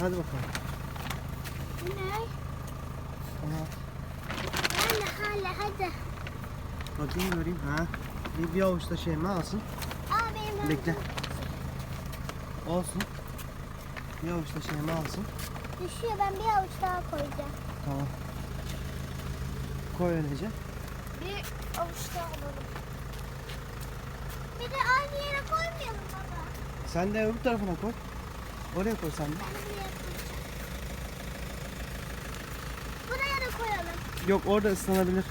Hadi bakalım. Ne? Aha. Hala hala hadi. Bakayım göreyim. Ha. Bir, bir avuç da Şeyma alsın. Aa benim Bekle. Olsun. Bir avuç da Şeyma alsın. Düşüyor ben bir avuç daha koyacağım. Tamam. Koy öylece. Bir avuç daha alalım. Bir de aynı yere koymayalım baba. Sen de öbür tarafına koy. Oraya koy sen de. Buraya da koyalım. Yok orada ıslanabilir.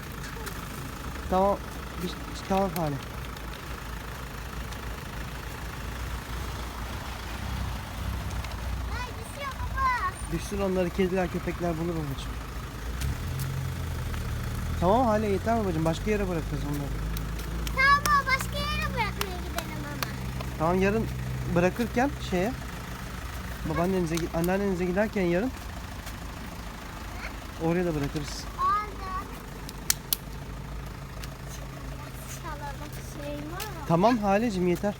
Tamam. Bir, tamam hale. Ay düşüyor baba. Düşsün onları kediler köpekler bulur babacığım. Tamam hale yeter babacığım. Başka yere bırakırız onları. Tamam baba başka yere bırakmaya gidelim ama. Tamam yarın bırakırken şeye babaannenize anneannenize giderken yarın oraya da bırakırız. Orada. Şey? Tamam Halecim yeter.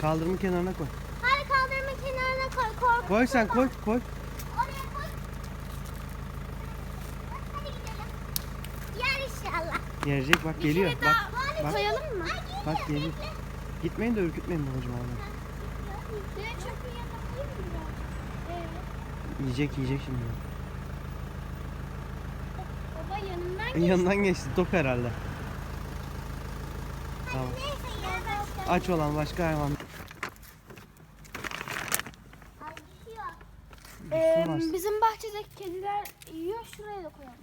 Kaldırımın kenarına koy. Hadi kaldırımın kenarına koy. Korkutma Koy sen koy koy. Oraya koy. Hadi gidelim. Yer inşallah. Gelecek bak geliyor. Bak daha Hadi bak. koyalım mı? Bak geliyor. Gitmeyin de ürkütmeyin babacığım onu. Yiyecek yiyecek şimdi. Baba yanından geç. Yanından geçti tok herhalde. Tamam. Aç olan başka hayvan. Varsa. bizim bahçedeki kediler yiyor. Şuraya da koyalım.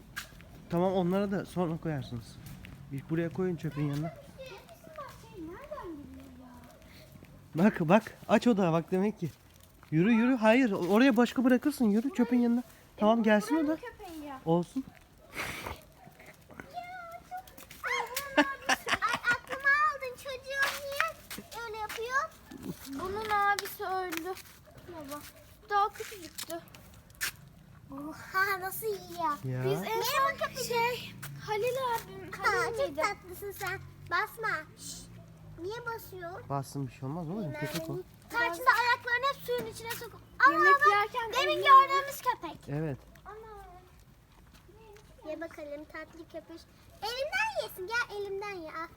Tamam onları da sonra koyarsınız. Bir buraya koyun çöpün yanına. Ya? Bak bak aç o da bak demek ki. Yürü yürü hayır oraya başka bırakırsın yürü çöpün yanına. Tamam gelsin o da. Köpeği ya. Olsun. Ay aklıma aldın çocuğum niye öyle yapıyor? Bunun abisi öldü. Baba. Daha küçücüktü. Oha nasıl yiyor? Ya. Biz en son şey Halil abim Aa, Halil çok miydi? tatlısın sen. Basma. Şşş. Niye basıyor? Bassın bir şey olmaz oğlum köpek o. Tarçında ayaklarını hep suyun içine sokup. Yemek yerken demin gördüğümüz köpek. Evet. Ye bakalım tatlı köpüş. Elimden yesin. Gel elimden ye. al.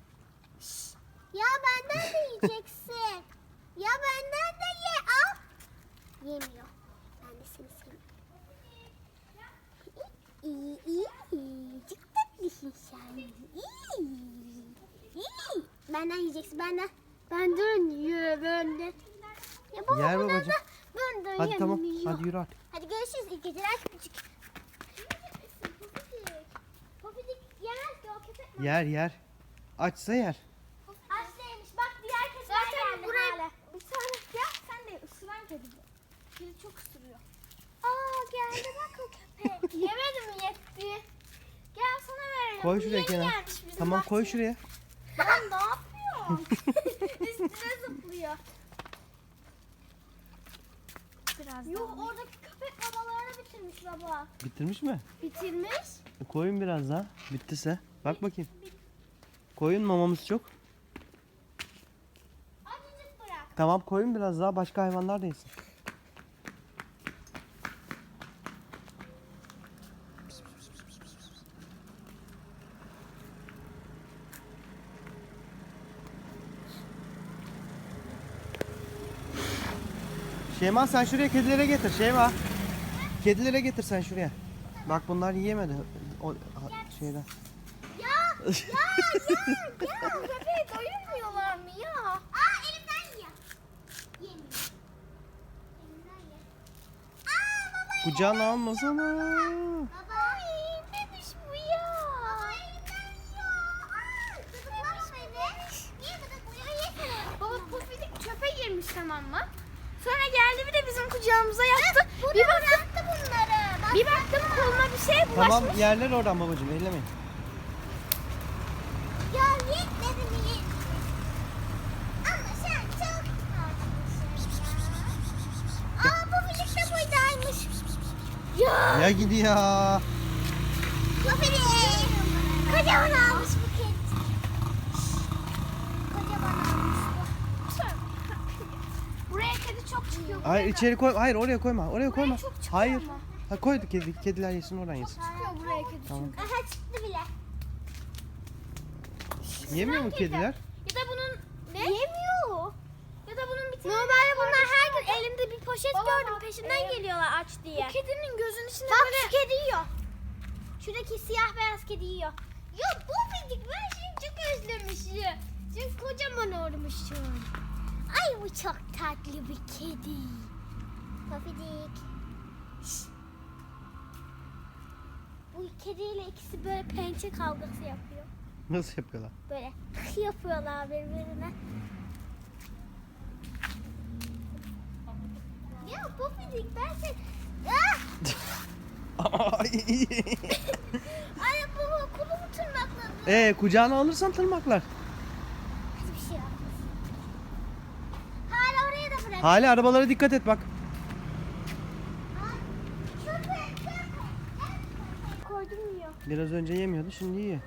Şşş. Ya benden de yiyeceksin. ya benden de ye. Al. Yemiyor. Ben de seni seviyorum. İyi iyi iyi. Çok tatlısın sen. İyi. İyi. Benden yiyeceksin benden. Benden yiyor benden. Ya baba Yer bunlar babacığım. da benden Hadi tamam yemiyor. hadi yürü artık. Hadi görüşürüz. İyi geceler küçük. Pofidik yemez ki o köpek. Yer yer. Açsa yer. Aç değilmiş. Bak diğer köpekler Zaten geldi buraya hala. bir tane gel sen de ısıran kedi bu. Kedi çok ısırıyor. Aa geldi bak o köpek. Yemedi mi yetti? Gel. Koy şuraya kenara. Tamam koy şuraya. Lan ne yapıyorsun? Üstüne zıplıyor. Biraz Yok daha. oradaki köpek babalarını bitirmiş baba. Bitirmiş mi? bitirmiş. E, koyun biraz daha. Bittiyse. Bak bakayım. Koyun mamamız çok. Azıcık bırak. Tamam koyun biraz daha başka hayvanlar da yesin. Şeyma sen şuraya kedilere getir Şeyma. Kedilere getir sen şuraya. Bak bunlar yiyemedi o şeyden. Ya Köpeği doyurmuyorlar mı ya? aa elimden ye. Yemiyor. Elimden ye. Aa baba Kucağına almasana. Baba. Ya. Tamam mı? Sonra geldi bir de bizim kucağımıza yattı. Bu bir da baktım, bıraktı bunları. Bak. bir baktım koluna bir şey bulaşmış. Tamam yerler oradan babacığım ellemeyin. Ya ye dedim ye. Ama sen çok tatlısın ya. Aa bu birlikte buradaymış. Ya Ya gidiyor. biri. Kocaman almış bu Hayır içeri koy. Hayır oraya koyma. Oraya koyma. çok çıkıyor Hayır. ama. Ha koy kedi, kediler yesin oradan yesin. Çıkıyor buraya kedi Tamam. çünkü. Aha çıktı bile. Yemiyor mu kediler? Ya da bunun ne? Yemiyor. Ya da bunun bir tane Normalde bunlar her gün elimde bir poşet Baba gördüm e, geliyorlar aç diye. Bu kedinin gözünün içinde Bak böyle şu kedi yiyor. Şuradaki siyah beyaz kedi yiyor. Ya bu bildik ben şimdi çok özlemişim. Çünkü kocaman olmuşum. Bu çok tatlı bir kedi. Papidik. Şşt. Bu kediyle ikisi böyle pençe kavgası yapıyor. Nasıl yapıyorlar? Böyle yapıyorlar birbirine. Ya Papidik ben sen... Ah! Ay. Baba kolumu tırnakladı. Ee kucağına alırsan tırmaklar. Hiçbir şey yapmaz. Hala oraya da bırak. Hale arabalara dikkat et bak. Koydum yiyor. Biraz önce yemiyordu şimdi yiyor.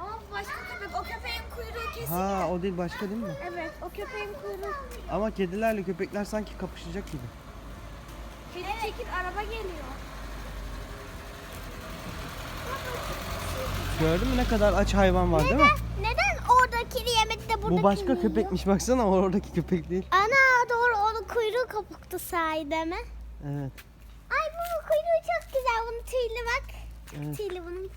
Ama bu başka köpek. O köpeğin kuyruğu kesin. Ha o değil başka değil mi? Evet o köpeğin kuyruğu. Ama kedilerle köpekler sanki kapışacak gibi. Kedi çekil araba geliyor. Gördün mü ne kadar aç hayvan var değil mi? Neden oradakini yemedi de buradakini Bu başka yiyor? köpekmiş baksana o oradaki köpek değil. Kuyruğu kopuktu sahide mi? Evet. Ay bu kuyruğu çok güzel. Bunun tüylü bak. Evet. Tüylü bunun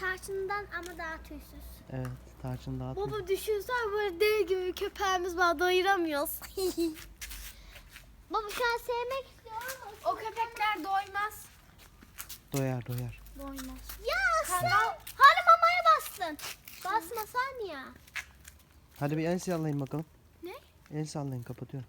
tarçından ama daha tüysüz. Evet tarçın dağıtıyor. Baba düşünsen böyle dev gibi köpeğimiz var doyuramıyoruz. Baba şu an sevmek istiyorum ama o köpekler doymaz. Doyar doyar. Doymaz. Ya sen hala mamaya bastın. Basmasan ya. Hadi bir el sallayın bakalım. Ne? El sallayın kapatıyorum.